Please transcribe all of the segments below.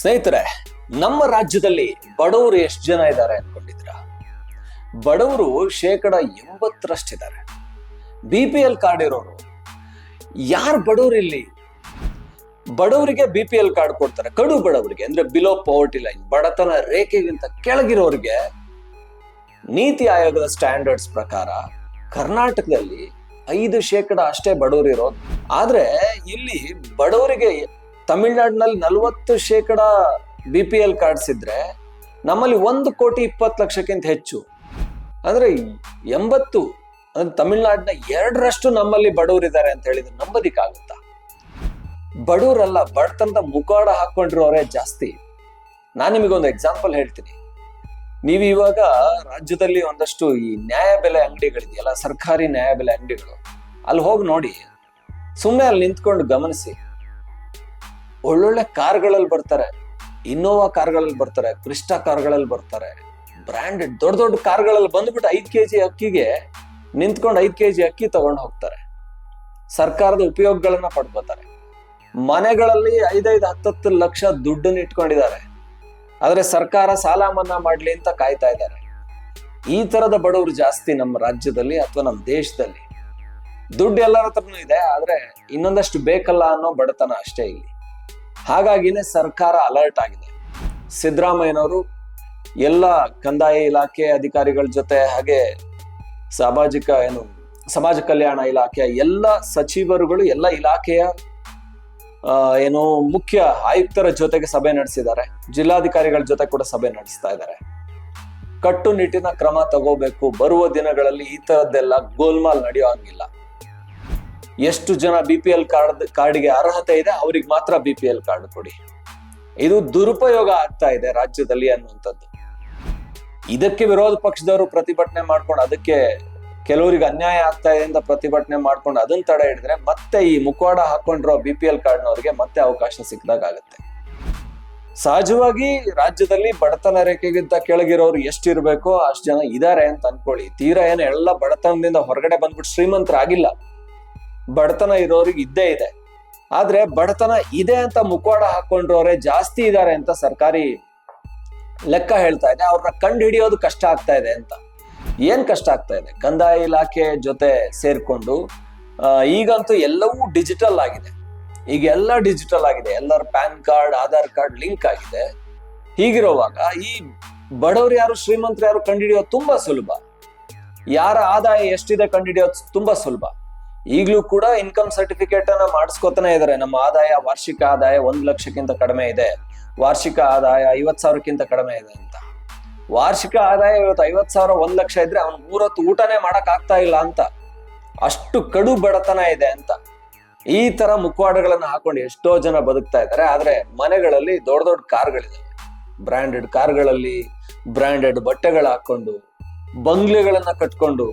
ಸ್ನೇಹಿತರೆ, ನಮ್ಮ ರಾಜ್ಯದಲ್ಲಿ ಬಡವರು ಎಷ್ಟು ಜನ ಇದ್ದಾರೆ ಅನ್ಕೊಂಡಿದ್ರ ಬಡವರು ಶೇಕಡ ಎಂಬತ್ತರಷ್ಟಿದ್ದಾರೆ. ಬಿ ಪಿ ಎಲ್ ಕಾರ್ಡ್ ಇರೋರು, ಯಾರು ಬಡವರು ಇಲ್ಲಿ? ಬಡವರಿಗೆ ಬಿ ಪಿ ಎಲ್ ಕಾರ್ಡ್ ಕೊಡ್ತಾರೆ, ಕಡು ಬಡವರಿಗೆ, ಅಂದ್ರೆ ಬಿಲೋ ಪವರ್ಟಿ ಲೈನ್ ಬಡತನ ರೇಖೆಗಿಂತ ಕೆಳಗಿರೋರಿಗೆ ನೀತಿ ಆಯೋಗದ ಸ್ಟ್ಯಾಂಡರ್ಡ್ಸ್ ಪ್ರಕಾರ ಕರ್ನಾಟಕದಲ್ಲಿ ಐದು ಶೇಕಡ ಅಷ್ಟೇ ಬಡವರು ಇರೋದು. ಆದ್ರೆ ಇಲ್ಲಿ ಬಡವರಿಗೆ ತಮಿಳ್ನಾಡಿನಲ್ಲಿ ನಲವತ್ತು ಶೇಕಡ ಬಿ ಪಿ ಎಲ್ ಕಾರ್ಡ್ಸ್ ಇದ್ರೆ ನಮ್ಮಲ್ಲಿ ಒಂದು ಕೋಟಿ ಇಪ್ಪತ್ತು ಲಕ್ಷಕ್ಕಿಂತ ಹೆಚ್ಚು. ಅಂದ್ರೆ ಎಂಬತ್ತು, ಅಂದ್ರೆ ತಮಿಳ್ನಾಡಿನ ಎರಡರಷ್ಟು ನಮ್ಮಲ್ಲಿ ಬಡವರಿದ್ದಾರೆ ಅಂತ ಹೇಳಿದ್ರೆ ನಂಬದಿಕ್ಕಾಗುತ್ತಾ? ಬಡವರಲ್ಲ, ಬಡತನದ ಮುಖಾಡ ಹಾಕೊಂಡಿರೋರೇ ಜಾಸ್ತಿ. ನಾನು ನಿಮಗೊಂದು ಎಕ್ಸಾಂಪಲ್ ಹೇಳ್ತೀನಿ. ನೀವು ಇವಾಗ ರಾಜ್ಯದಲ್ಲಿ ಒಂದಷ್ಟು ಈ ನ್ಯಾಯಬೆಲೆ ಅಂಗಡಿಗಳಿದೆಯಲ್ಲ, ಸರ್ಕಾರಿ ನ್ಯಾಯಬೆಲೆ ಅಂಗಡಿಗಳು, ಅಲ್ಲಿ ಹೋಗಿ ನೋಡಿ. ಸುಮ್ಮನೆ ಅಲ್ಲಿ ನಿಂತ್ಕೊಂಡು ಗಮನಿಸಿ. ಒಳ್ಳೊಳ್ಳೆ ಕಾರ್ಗಳಲ್ಲಿ ಬರ್ತಾರೆ. ಇನ್ನೋವಾ ಕಾರ್ಗಳಲ್ಲಿ ಬರ್ತಾರೆ ಕ್ರಿಸ್ಟಾ ಕಾರ್ಗಳಲ್ಲಿ ಬರ್ತಾರೆ. ಬ್ರ್ಯಾಂಡೆಡ್ ದೊಡ್ಡ ದೊಡ್ಡ ಕಾರ್ಗಳಲ್ಲಿ ಬಂದ್ಬಿಟ್ಟು ಐದ್ ಕೆಜಿ ಅಕ್ಕಿಗೆ ನಿಂತ್ಕೊಂಡು ಐದ್ ಕೆಜಿ ಅಕ್ಕಿ ತಗೊಂಡು ಹೋಗ್ತಾರೆ. ಸರ್ಕಾರದ ಉಪಯೋಗಗಳನ್ನ ಪಡ್ಕೋತಾರೆ. ಮನೆಗಳಲ್ಲಿ ಐದೈದು ಹತ್ತತ್ತು ಲಕ್ಷ ದುಡ್ಡನ್ನ ಇಟ್ಕೊಂಡಿದ್ದಾರೆ. ಆದ್ರೆ ಸರ್ಕಾರ ಸಾಲ ಮನ್ನಾ ಮಾಡ್ಲಿ ಅಂತ ಕಾಯ್ತಾ ಇದ್ದಾರೆ. ಈ ತರದ ಬಡವರು ಜಾಸ್ತಿ ನಮ್ಮ ರಾಜ್ಯದಲ್ಲಿ ಅಥವಾ ನಮ್ಮ ದೇಶದಲ್ಲಿ. ದುಡ್ಡು ಎಲ್ಲರ ಹತ್ರನೂ ಇದೆ, ಆದ್ರೆ ಇನ್ನೊಂದಷ್ಟು ಬೇಕಲ್ಲ ಅನ್ನೋ ಬಡತನ ಅಷ್ಟೇ ಇಲ್ಲಿ. ಹಾಗಾಗಿನೇ ಸರ್ಕಾರ ಅಲರ್ಟ್ ಆಗಿದೆ. ಸಿದ್ದರಾಮಯ್ಯನವರು ಎಲ್ಲ ಕಂದಾಯ ಇಲಾಖೆ ಅಧಿಕಾರಿಗಳ ಜೊತೆ ಹಾಗೆ ಸಾಮಾಜಿಕ ಏನು, ಸಮಾಜ ಕಲ್ಯಾಣ ಇಲಾಖೆಯ ಎಲ್ಲ ಸಚಿವರುಗಳು, ಎಲ್ಲ ಇಲಾಖೆಯ ಏನು ಮುಖ್ಯ ಆಯುಕ್ತರ ಜೊತೆಗೆ ಸಭೆ ನಡೆಸಿದ್ದಾರೆ. ಜಿಲ್ಲಾಧಿಕಾರಿಗಳ ಜೊತೆ ಕೂಡ ಸಭೆ ನಡೆಸ್ತಾ ಇದ್ದಾರೆ. ಕಟ್ಟುನಿಟ್ಟಿನ ಕ್ರಮ ತಗೋಬೇಕು. ಬರುವ ದಿನಗಳಲ್ಲಿ ಈ ತರದ್ದೆಲ್ಲ ಗೋಲ್ಮಾಲ್ ನಡೆಯೋ ಹಂಗಿಲ್ಲ. ಎಷ್ಟು ಜನ ಬಿ ಪಿ ಎಲ್ ಕಾರ್ಡ್ ಕಾರ್ಡ್ಗೆ ಅರ್ಹತೆ ಇದೆ, ಅವ್ರಿಗೆ ಮಾತ್ರ ಬಿ ಪಿ ಎಲ್ ಕಾರ್ಡ್ ಕೊಡಿ. ಇದು ದುರುಪಯೋಗ ಆಗ್ತಾ ಇದೆ ರಾಜ್ಯದಲ್ಲಿ ಅನ್ನುವಂಥದ್ದು. ಇದಕ್ಕೆ ವಿರೋಧ ಪಕ್ಷದವರು ಪ್ರತಿಭಟನೆ ಮಾಡ್ಕೊಂಡು ಅದಕ್ಕೆ ಕೆಲವರಿಗೆ ಅನ್ಯಾಯ ಆಗ್ತಾ ಇದೆ ಅಂತ ಪ್ರತಿಭಟನೆ ಮಾಡ್ಕೊಂಡು ಅದನ್ನ ತಡೆ ಹಿಡಿದ್ರೆ ಮತ್ತೆ ಈ ಮುಖವಾಡ ಹಾಕೊಂಡಿರೋ ಬಿ ಪಿ ಎಲ್ ಕಾರ್ಡ್ನವ್ರಿಗೆ ಮತ್ತೆ ಅವಕಾಶ ಸಿಕ್ಕದಾಗ ಆಗುತ್ತೆ. ಸಹಜವಾಗಿ ರಾಜ್ಯದಲ್ಲಿ ಬಡತನ ರೇಖೆಗಿಂತ ಕೆಳಗಿರೋರು ಎಷ್ಟಿರ್ಬೇಕೋ ಅಷ್ಟು ಜನ ಇದಾರೆ ಅಂತ ಅನ್ಕೊಳ್ಳಿ. ತೀರಾ ಏನು ಎಲ್ಲ ಬಡತನದಿಂದ ಹೊರಗಡೆ ಬಂದ್ಬಿಟ್ಟು ಶ್ರೀಮಂತರಾಗಿಲ್ಲ. ಬಡತನ ಇರೋರಿಗೆ ಇದ್ದೇ ಇದೆ. ಆದ್ರೆ ಬಡತನ ಇದೆ ಅಂತ ಮುಖವಾಡ ಹಾಕೊಂಡಿರೋರೆ ಜಾಸ್ತಿ ಇದ್ದಾರೆ ಅಂತ ಸರ್ಕಾರಿ ಲೆಕ್ಕ ಹೇಳ್ತಾ ಇದೆ. ಅವ್ರನ್ನ ಕಂಡು ಹಿಡಿಯೋದು ಕಷ್ಟ ಆಗ್ತಾ ಇದೆ ಅಂತ. ಏನ್ ಕಷ್ಟ ಆಗ್ತಾ ಇದೆ? ಕಂದಾಯ ಇಲಾಖೆ ಜೊತೆ ಸೇರ್ಕೊಂಡು ಈಗಂತೂ ಎಲ್ಲವೂ ಡಿಜಿಟಲ್ ಆಗಿದೆ. ಈಗ ಎಲ್ಲ ಡಿಜಿಟಲ್ ಆಗಿದೆ. ಎಲ್ಲರ PAN card, Aadhaar card link ಆಗಿದೆ. ಹೀಗಿರುವಾಗ ಈ ಬಡವರು ಯಾರು, ಶ್ರೀಮಂತರು ಯಾರು ಕಂಡುಹಿಡಿಯೋದು ತುಂಬಾ ಸುಲಭ. ಯಾರ ಆದಾಯ ಎಷ್ಟಿದೆ ಕಂಡುಹಿಡಿಯೋದು ತುಂಬಾ ಸುಲಭ. ಈಗಲೂ ಕೂಡ ಇನ್ಕಮ್ ಸರ್ಟಿಫಿಕೇಟ್ ಅನ್ನ ಮಾಡಿಸ್ಕೊತಾನೆ ಇದಾರೆ. ನಮ್ಮ ಆದಾಯ ವಾರ್ಷಿಕ ಆದಾಯ ಒಂದ್ ಲಕ್ಷಕ್ಕಿಂತ ಕಡಿಮೆ ಇದೆ. ವಾರ್ಷಿಕ ಆದಾಯ ಐವತ್ ಸಾವಿರಕ್ಕಿಂತ ಕಡಿಮೆ ಇದೆ ಅಂತ. ವಾರ್ಷಿಕ ಆದಾಯ ಇವತ್ತು ಐವತ್ ಸಾವಿರ ಒಂದ್ ಲಕ್ಷ ಇದ್ರೆ ಅವ್ನ್ ಮೂರೊತ್ತು ಊಟನೇ ಮಾಡಕ್ ಆಗ್ತಾ ಇಲ್ಲ ಅಂತ. ಅಷ್ಟು ಕಡು ಬಡತನ ಇದೆ ಅಂತ. ಈ ತರ ಮುಖವಾಡಗಳನ್ನ ಹಾಕೊಂಡು ಎಷ್ಟೋ ಜನ ಬದುಕ್ತಾ ಇದ್ದಾರೆ. ಆದ್ರೆ ಮನೆಗಳಲ್ಲಿ ದೊಡ್ಡ ದೊಡ್ಡ ಕಾರ್ಗಳಿದಾವೆ. ಬ್ರಾಂಡೆಡ್ ಕಾರ್ಗಳಲ್ಲಿ ಬ್ರಾಂಡೆಡ್ ಬಟ್ಟೆಗಳು ಹಾಕೊಂಡು, ಬಂಗ್ಲೆಗಳನ್ನ ಕಟ್ಕೊಂಡು,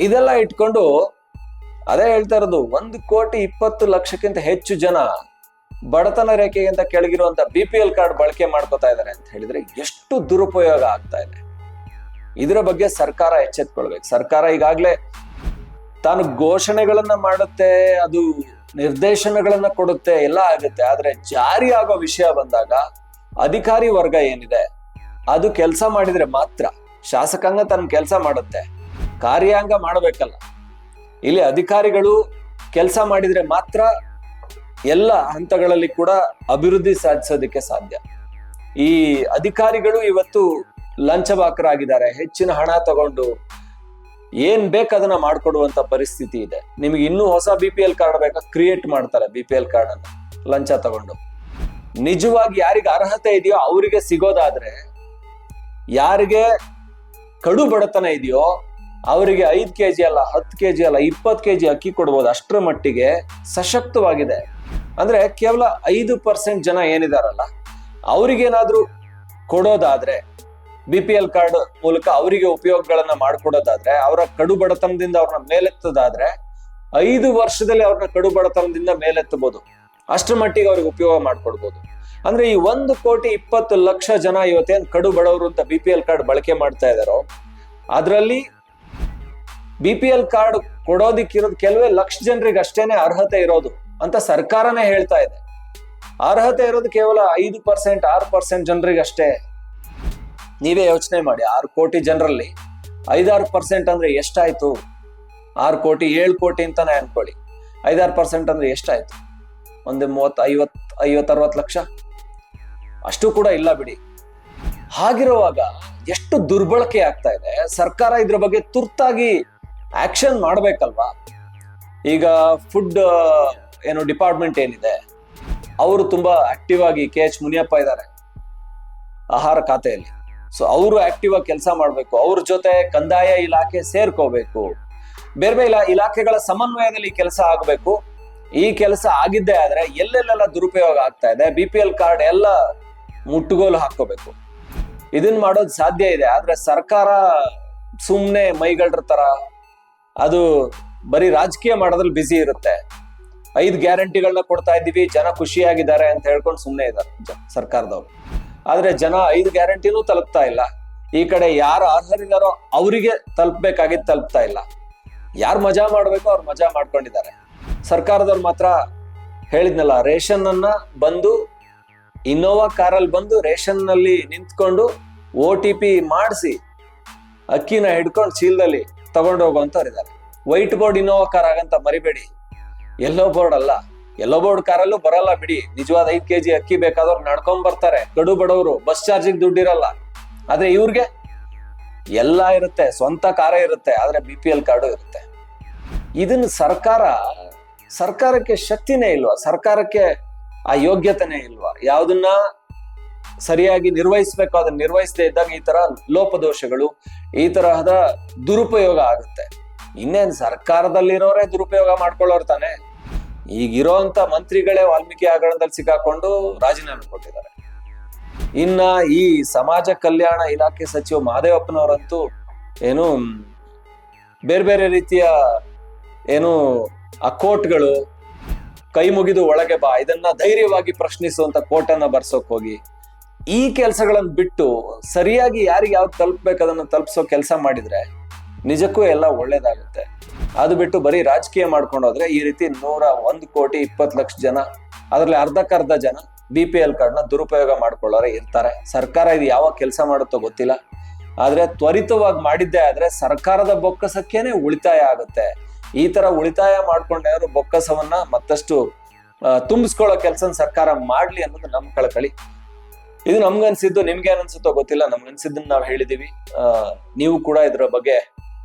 ಇದೆಲ್ಲ ಇಟ್ಕೊಂಡು ಅದೇ ಹೇಳ್ತಾ ಇರೋದು, ಒಂದು ಕೋಟಿ ಇಪ್ಪತ್ತು ಲಕ್ಷಕ್ಕಿಂತ ಹೆಚ್ಚು ಜನ ಬಡತನ ರೇಖೆಗಿಂತ ಕೆಳಗಿರುವಂತ ಬಿ ಪಿ ಎಲ್ ಕಾರ್ಡ್ ಬಳಕೆ ಮಾಡ್ಕೋತಾ ಇದ್ದಾರೆ ಅಂತ ಹೇಳಿದ್ರೆ ಎಷ್ಟು ದುರುಪಯೋಗ ಆಗ್ತಾ ಇದೆ. ಇದರ ಬಗ್ಗೆ ಸರ್ಕಾರ ಎಚ್ಚೆತ್ಕೊಳ್ಬೇಕು. ಸರ್ಕಾರ ಈಗಾಗ್ಲೇ ತಾನು ಘೋಷಣೆಗಳನ್ನ ಮಾಡುತ್ತೆ, ಅದು ನಿರ್ದೇಶನಗಳನ್ನ ಕೊಡುತ್ತೆ, ಎಲ್ಲ ಆಗುತ್ತೆ. ಆದ್ರೆ ಜಾರಿ ಆಗೋ ವಿಷಯ ಬಂದಾಗ ಅಧಿಕಾರಿ ವರ್ಗ ಏನಿದೆ, ಅದು ಕೆಲಸ ಮಾಡಿದ್ರೆ ಮಾತ್ರ. ಶಾಸಕಾಂಗ ತನ್ನ ಕೆಲಸ ಮಾಡುತ್ತೆ. ಕಾರ್ಯಾಂಗ ಮಾಡಬೇಕಲ್ಲ. ಇಲ್ಲಿ ಅಧಿಕಾರಿಗಳು ಕೆಲಸ ಮಾಡಿದ್ರೆ ಮಾತ್ರ ಎಲ್ಲ ಹಂತಗಳಲ್ಲಿ ಕೂಡ ಅಭಿವೃದ್ಧಿ ಸಾಧಿಸೋದಕ್ಕೆ ಸಾಧ್ಯ. ಈ ಅಧಿಕಾರಿಗಳು ಇವತ್ತು ಲಂಚಬಾಕರಾಗಿದ್ದಾರೆ. ಹೆಚ್ಚಿನ ಹಣ ತಗೊಂಡು ಏನ್ ಬೇಕು ಅದನ್ನ ಮಾಡ್ಕೊಡುವಂತ ಪರಿಸ್ಥಿತಿ ಇದೆ. ನಿಮಗೆ ಇನ್ನೂ ಹೊಸ ಬಿ ಪಿ ಎಲ್ ಕಾರ್ಡ್ ಬೇಕಾ? ಕ್ರಿಯೇಟ್ ಮಾಡ್ತಾರೆ ಬಿ ಪಿ ಎಲ್ ಕಾರ್ಡ್ ಅನ್ನು. ಲಂಚ ತಗೊಂಡು. ನಿಜವಾಗಿ ಯಾರಿಗೆ ಅರ್ಹತೆ ಇದೆಯೋ ಅವರಿಗೆ ಸಿಗೋದಾದ್ರೆ, ಯಾರಿಗೆ ಕಡು ಬಡತನ ಇದೆಯೋ ಅವರಿಗೆ ಐದ್ ಕೆಜಿ ಅಲ್ಲ, ಹತ್ತು ಕೆಜಿ ಅಲ್ಲ, ಇಪ್ಪತ್ತು ಕೆಜಿ ಅಕ್ಕಿ ಕೊಡ್ಬೋದು ಅಷ್ಟರ ಮಟ್ಟಿಗೆ ಸಶಕ್ತವಾಗಿದೆ. ಅಂದ್ರೆ ಕೇವಲ ಐದು ಪರ್ಸೆಂಟ್ ಜನ ಏನಿದಾರಲ್ಲ, ಅವ್ರಿಗೇನಾದ್ರೂ ಕೊಡೋದಾದ್ರೆ ಬಿ ಪಿ ಎಲ್ ಕಾರ್ಡ್ ಮೂಲಕ ಅವರಿಗೆ ಉಪಯೋಗಗಳನ್ನ ಮಾಡ್ಕೊಡೋದಾದ್ರೆ, ಅವರ ಕಡು ಬಡತನದಿಂದ ಅವ್ರನ್ನ ಮೇಲೆತ್ತದಾದ್ರೆ, ಐದು ವರ್ಷದಲ್ಲಿ ಅವ್ರನ್ನ ಕಡು ಬಡತನದಿಂದ ಮೇಲೆತ್ತಬಹುದು ಅಷ್ಟರ ಮಟ್ಟಿಗೆ ಅವ್ರಿಗೆ ಉಪಯೋಗ ಮಾಡ್ಕೊಡ್ಬೋದು. ಅಂದ್ರೆ ಈ ಒಂದು ಕೋಟಿ ಇಪ್ಪತ್ತು ಲಕ್ಷ ಜನ ಇವತ್ತೇನ್ ಕಡು ಬಡವರು ಅಂತ ಬಿ ಪಿ ಎಲ್ ಕಾರ್ಡ್ ಬಳಕೆ ಮಾಡ್ತಾ ಇದಾರೋ, ಅದರಲ್ಲಿ ಬಿ ಪಿ ಎಲ್ ಕಾರ್ಡ್ ಕೊಡೋದಿಕ್ಕಿರೋದು ಕೆಲವೇ ಲಕ್ಷ ಜನರಿಗೆ ಅಷ್ಟೇನೆ ಅರ್ಹತೆ ಇರೋದು ಅಂತ ಸರ್ಕಾರನೇ ಹೇಳ್ತಾ ಇದೆ. ಅರ್ಹತೆ ಇರೋದು ಕೇವಲ ಐದು ಪರ್ಸೆಂಟ್, ಆರು ಪರ್ಸೆಂಟ್ ಜನರಿಗೆ ಅಷ್ಟೇ. ನೀವೇ ಯೋಚನೆ ಮಾಡಿ, ಆರು ಕೋಟಿ ಜನರಲ್ಲಿ ಐದಾರು ಪರ್ಸೆಂಟ್ ಅಂದ್ರೆ ಎಷ್ಟಾಯ್ತು? ಆರು ಕೋಟಿ, ಏಳು ಕೋಟಿ ಅಂತಾನೆ ಅನ್ಕೊಳ್ಳಿ. ಐದಾರು ಪರ್ಸೆಂಟ್ ಅಂದ್ರೆ ಎಷ್ಟಾಯ್ತು? ಒಂದು ಮೂವತ್ತು ಐವತ್ ಐವತ್ ಅರವತ್ತು ಲಕ್ಷ? ಅಷ್ಟು ಕೂಡ ಇಲ್ಲ ಬಿಡಿ. ಹಾಗಿರುವಾಗ ಎಷ್ಟು ದುರ್ಬಳಕೆ ಆಗ್ತಾ ಇದೆ. ಸರ್ಕಾರ ಇದ್ರ ಬಗ್ಗೆ ತುರ್ತಾಗಿ ಆಕ್ಷನ್ ಮಾಡ್ಬೇಕಲ್ವಾ? ಈಗ ಫುಡ್ ಏನು ಡಿಪಾರ್ಟ್ಮೆಂಟ್ ಏನಿದೆ, ಅವರು ತುಂಬಾ ಆಕ್ಟಿವ್ ಆಗಿ ಕೆ ಎಚ್ ಮುನಿಯಪ್ಪ ಇದ್ದಾರೆ, ಆಹಾರ ಖಾತೆಯಲ್ಲಿ. ಸೊ ಅವರು ಆಕ್ಟಿವ್ ಆಗಿ ಕೆಲಸ ಮಾಡಬೇಕು, ಅವ್ರ ಜೊತೆ ಕಂದಾಯ ಇಲಾಖೆ ಸೇರ್ಕೋಬೇಕು. ಬೇರೆ ಬೇರೆ ಇಲಾ- ಇಲಾಖೆಗಳ ಸಮನ್ವಯದಲ್ಲಿ ಕೆಲಸ ಆಗಬೇಕು. ಈ ಕೆಲಸ ಆಗಿದ್ದೇ ಆದ್ರೆ ಎಲ್ಲೆಲ್ಲೆಲ್ಲ ದುರುಪಯೋಗ ಆಗ್ತಾ ಇದೆ ಬಿ ಪಿ ಎಲ್ ಕಾರ್ಡ್ ಎಲ್ಲ ಮುಟ್ಟುಗೋಲು ಹಾಕೋಬೇಕು ಇದನ್ನ ಮಾಡೋದು ಸಾಧ್ಯ ಇದೆ, ಆದ್ರೆ ಸರ್ಕಾರ ಸುಮ್ಮನೆ ಮೈಗಳ್ರ ತರ ಅದು ಬರೀ ರಾಜಕೀಯ ಮಾಡೋದ್ರಲ್ಲಿ ಬ್ಯುಸಿ ಇರುತ್ತೆ. ಐದು ಗ್ಯಾರಂಟಿಗಳನ್ನ ಕೊಡ್ತಾ ಇದ್ದೀವಿ, ಜನ ಖುಷಿಯಾಗಿದ್ದಾರೆ ಅಂತ ಹೇಳ್ಕೊಂಡು ಸುಮ್ಮನೆ ಇದ್ದಾರೆ ಸರ್ಕಾರದವ್ರು. ಆದ್ರೆ ಜನ ಐದು ಗ್ಯಾರಂಟಿನೂ ತಲುಪ್ತಾ ಇಲ್ಲ. ಈ ಕಡೆ ಯಾರು ಅರ್ಹರಿದಾರೋ ಅವರಿಗೆ ತಲುಪಬೇಕಾಗಿದ್ದು ತಲುಪ್ತಾ ಇಲ್ಲ. ಯಾರು ಮಜಾ ಮಾಡಬೇಕೋ ಅವ್ರು ಮಜಾ ಮಾಡ್ಕೊಂಡಿದ್ದಾರೆ. ಸರ್ಕಾರದವ್ರು ಮಾತ್ರ ಹೇಳಿದ್ನಲ್ಲ ರೇಷನ್ ಅನ್ನ ಬಂದು ಇನ್ನೋವಾ ಕಾರಲ್ಲಿ ಬಂದು ರೇಷನ್ನಲ್ಲಿ ನಿಂತ್ಕೊಂಡು ಓ ಟಿ ಪಿ ಮಾಡಿಸಿ, ಅಕ್ಕಿನ ಹಿಡ್ಕೊಂಡು ಚೀಲದಲ್ಲಿ ತಗೊಂಡು ಹೋಗುವಂತವ್ರು ಇದ್ದಾರೆ. ವೈಟ್ ಬೋರ್ಡ್ ಇನ್ನೋವಾ ಕಾರ್ ಆಗಂತ ಮರಿಬೇಡಿ. ಎಲ್ಲೋ ಬೋರ್ಡ್ ಅಲ್ಲ. ಎಲ್ಲೋ ಬೋರ್ಡ್ ಕಾರಲ್ಲೂ ಬರಲ್ಲ ಬಿಡಿ. ನಿಜವಾದ ಐದ್ ಕೆಜಿ ಅಕ್ಕಿ ಬೇಕಾದವ್ರು ನಡ್ಕೊಂಡ್ ಬರ್ತಾರೆ. ಕಡು ಬಡವರು ಬಸ್ ಚಾರ್ಜಿಗೆ ದುಡ್ಡಿರಲ್ಲ. ಆದ್ರೆ ಇವ್ರಿಗೆ ಎಲ್ಲ ಇರುತ್ತೆ. ಸ್ವಂತ ಕಾರೇ ಇರುತ್ತೆ. ಆದ್ರೆ ಬಿ ಪಿ ಎಲ್ ಕಾರ್ಡು ಇರುತ್ತೆ. ಇದನ್ನ ಸರ್ಕಾರ, ಸರ್ಕಾರಕ್ಕೆ ಶಕ್ತಿನೇ ಇಲ್ವಾ? ಸರ್ಕಾರಕ್ಕೆ ಆ ಯೋಗ್ಯತೆನೇ ಇಲ್ವಾ? ಯಾವ್ದನ್ನ ಸರಿಯಾಗಿ ನಿರ್ವಹಿಸಬೇಕು, ಅದನ್ನ ನಿರ್ವಹಿಸದೇ ಇದ್ದಾಗ ಈ ತರ ಲೋಪದೋಷಗಳು, ಈ ತರಹದ ದುರುಪಯೋಗ ಆಗುತ್ತೆ. ಇನ್ನೇನ್ ಸರ್ಕಾರದಲ್ಲಿರೋರೇ ದುರುಪಯೋಗ ಮಾಡ್ಕೊಳ್ಳೋರ್ ತಾನೆ. ಈಗಿರೋಂತ ಮಂತ್ರಿಗಳೇ ವಾಲ್ಮೀಕಿ ಹಗರಣದಲ್ಲಿ ಸಿಕ್ಕಾಕೊಂಡು ರಾಜೀನಾಮೆ ಕೊಟ್ಟಿದ್ದಾರೆ. ಇನ್ನ ಈ ಸಮಾಜ ಕಲ್ಯಾಣ ಇಲಾಖೆ ಸಚಿವ ಮಹದೇವಪ್ಪನವರಂತೂ ಏನು, ಬೇರೆ ಬೇರೆ ರೀತಿಯ ಏನು, ಆ ಕೋಟ್ಗಳು ಕೈ ಮುಗಿದು ಒಳಗೆ ಬಾ, ಇದನ್ನ ಧೈರ್ಯವಾಗಿ ಪ್ರಶ್ನಿಸುವಂತ ಕೋಟನ್ನ ಬರ್ಸೋಕ್ ಹೋಗಿ ಈ ಕೆಲಸಗಳನ್ನು ಬಿಟ್ಟು ಸರಿಯಾಗಿ ಯಾರಿಗೆ ಯಾವ್ದು ತಲುಪಬೇಕು ಅದನ್ನು ತಲುಪಿಸೋ ಕೆಲಸ ಮಾಡಿದ್ರೆ ನಿಜಕ್ಕೂ ಎಲ್ಲ ಒಳ್ಳೇದಾಗುತ್ತೆ. ಅದು ಬಿಟ್ಟು ಬರೀ ರಾಜಕೀಯ ಮಾಡ್ಕೊಂಡೋದ್ರೆ ಈ ರೀತಿ ನೂರ ಒಂದು ಕೋಟಿ ಇಪ್ಪತ್ತು ಲಕ್ಷ ಜನ, ಅದರಲ್ಲಿ ಅರ್ಧಕ್ಕರ್ಧ ಜನ ಬಿ ಪಿ ಎಲ್ ಕಾರ್ಡ್ನ ದುರುಪಯೋಗ ಮಾಡ್ಕೊಳ್ಳೋರೆ ಇರ್ತಾರೆ. ಸರ್ಕಾರ ಇದು ಯಾವಾಗ ಕೆಲಸ ಮಾಡುತ್ತೋ ಗೊತ್ತಿಲ್ಲ. ಆದ್ರೆ ತ್ವರಿತವಾಗಿ ಮಾಡಿದ್ದೇ ಆದರೆ ಸರ್ಕಾರದ ಬೊಕ್ಕಸಕ್ಕೇನೆ ಉಳಿತಾಯ ಆಗುತ್ತೆ. ಈ ತರ ಉಳಿತಾಯ ಮಾಡ್ಕೊಂಡವರು ಬೊಕ್ಕಸವನ್ನ ಮತ್ತಷ್ಟು ತುಂಬಿಸ್ಕೊಳ್ಳೋ ಕೆಲಸ ಸರ್ಕಾರ ಮಾಡ್ಲಿ ಅನ್ನೋದು ನಮ್ಮ ಕಳಕಳಿ. ಇದು ನಮ್ಗನ್ಸಿದ್ದು ನಿಮ್ಗೆ ಅನ್ಸುತ್ತೋ ಗೊತ್ತಿಲ್ಲ. ನಮ್ಗನ್ಸಿದ್ದನ್ನ ನಾವು ಹೇಳಿದೀವಿ. ನೀವು ಕೂಡ ಇದರ ಬಗ್ಗೆ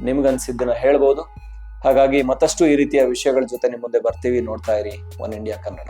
ನಿಮ್ಗನ್ಸಿದ್ದನ್ನ ಹೇಳ್ಬೋದು. ಹಾಗಾಗಿ ಮತ್ತಷ್ಟು ಈ ರೀತಿಯ ವಿಷಯಗಳ ಜೊತೆ ನಿಮ್ಮ ಮುಂದೆ ಬರ್ತೀವಿ. ನೋಡ್ತಾ ಇರಿ, ಒನ್ ಇಂಡಿಯಾ ಕನ್ನಡ.